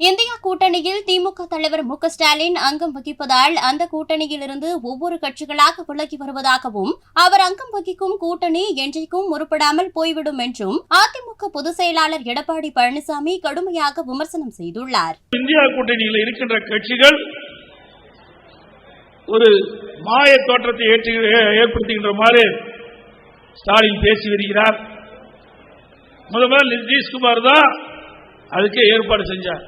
India கூட்டணியில் திமுக தலைவர் மு ஸ்டாலின் அங்கம் வகிப்பதால் அந்த கூட்டணியிலிருந்து ஒவ்வொரு கட்சிகளாக விலகி வருவதாகவும் அவர் அங்கம் வகிக்கும் கூட்டணி என்றைக்கும் முற்படாமல் போய்விடும் என்றும் அதிமுக பொதுச் செயலாளர் எடப்பாடி பழனிசாமி கடுமையாக விமர்சனம் செய்துள்ளார். இந்தியா கூட்டணியில் இருக்கின்ற கட்சிகள் ஒரு மாய தோற்றத்தை ஏற்படுத்துகின்ற மாதிரி ஸ்டாலின் பேசி வருகிறார். முதல்வர் நிதிஷ்குமார் தான் அதுக்கு ஏற்பாடு செஞ்சார்.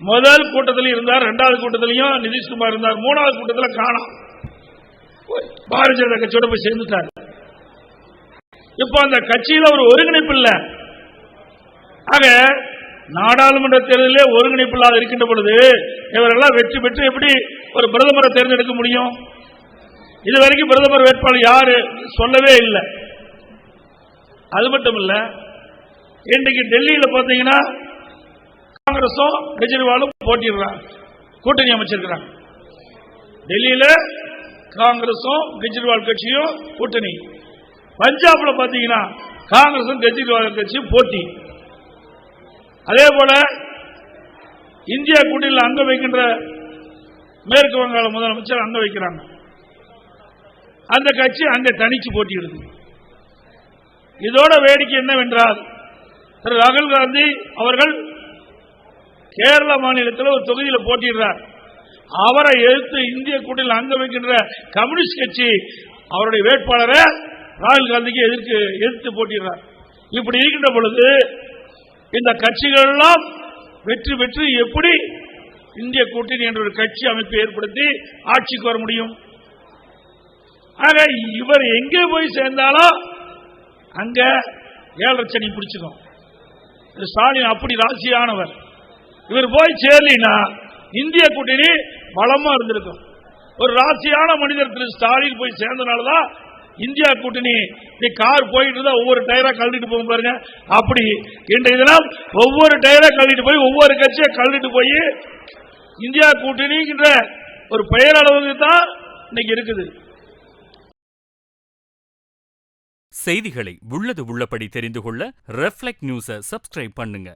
முதல் கூட்டத்தில் இருந்தார் இரண்டாவது கூட்டத்திலையும் நிதிஷ்குமார் இருந்தார் மூணாவது கூட்டத்தில் காணோம் பாரதிய ஜனதா கட்சியோட போய் சேர்ந்துட்டார். இப்ப அந்த கட்சியில் ஒரு ஒருங்கிணைப்பு இல்லை. ஆக நாடாளுமன்ற தேர்தலிலே ஒருங்கிணைப்பு இல்லாத இருக்கின்ற பொழுது இவரெல்லாம் வெற்றி பெற்று எப்படி ஒரு பிரதமரை தேர்ந்தெடுக்க முடியும்? இதுவரைக்கும் பிரதமர் வேட்பாளர் யாரு சொல்லவே இல்லை. அது மட்டும் இல்ல இன்றைக்கு டெல்லியில் பார்த்தீங்கன்னா காங்கிரஸும் கெஜ்ரிவாலும் போட்டிடுறாங்க கூட்டணி அமைச்சிருக்கிறாங்க டெல்லியில காங்கிரஸும் கெஜ்ரிவால் கட்சியும் கூட்டணி. பஞ்சாப்ல பாத்தீங்கன்னா காங்கிரசும் கெஜ்ரிவால் கட்சியும் போட்டி. அதே போல இந்தியா கூட்டணியில் அங்க வைக்கின்ற மேற்கு வங்காள முதலமைச்சர் அங்க வைக்கிறாங்க. அந்த கட்சி அங்க தனிச்சு போட்டியிடுது. இதோட வேடிக்கை என்னவென்றால் திரு ராகுல் காந்தி அவர்கள் கேரள மாநிலத்தில் ஒரு தொகுதியில் போட்டிடுறார் அவரை எழுத்து இந்திய கூட்டணியில் அங்க வைக்கின்ற கம்யூனிஸ்ட் கட்சி அவருடைய வேட்பாளரை ராகுல் காந்திக்கு எதிர்த்து எதிர்த்து போட்டிடுறார் இப்படி இருக்கின்ற பொழுது இந்த கட்சிகள் எல்லாம் வெற்றி பெற்று எப்படி இந்திய கூட்டணி என்ற ஒரு கட்சி அமைப்பை ஏற்படுத்தி ஆட்சிக்கு வர முடியும்? ஆக இவர் எங்கே போய் சேர்ந்தாலும் அங்க ஏழரை சனி பிடிச்சிடும் ஸ்டாலின் அப்படி ராசியானவர். இவர் போய் சேரலினா இந்திய கூட்டணி பலமா இருந்திருக்கும். ஒரு ராசியான மனிதர் திரு ஸ்டாலின் போய் சேர்ந்தனாலதான் இந்தியா கூட்டணி நீ கார் போயிட்டு இருந்தா ஒவ்வொரு டயரா கழுதிட்டு போகும் பாருங்க. அப்படி இன்றைய தினம் ஒவ்வொரு டயரா கழுதிட்டு போய் ஒவ்வொரு கட்சியை கழுதிட்டு போய் இந்தியா கூட்டணிங்கிற ஒரு பெயர் அளவுக்கு தான் இன்னைக்கு இருக்குது. செய்திகளை உள்ளது உள்ளபடி தெரிந்து கொள்ள ரெஃப்ளெக்ட் நியூஸை சப்ஸ்கிரைப் பண்ணுங்க.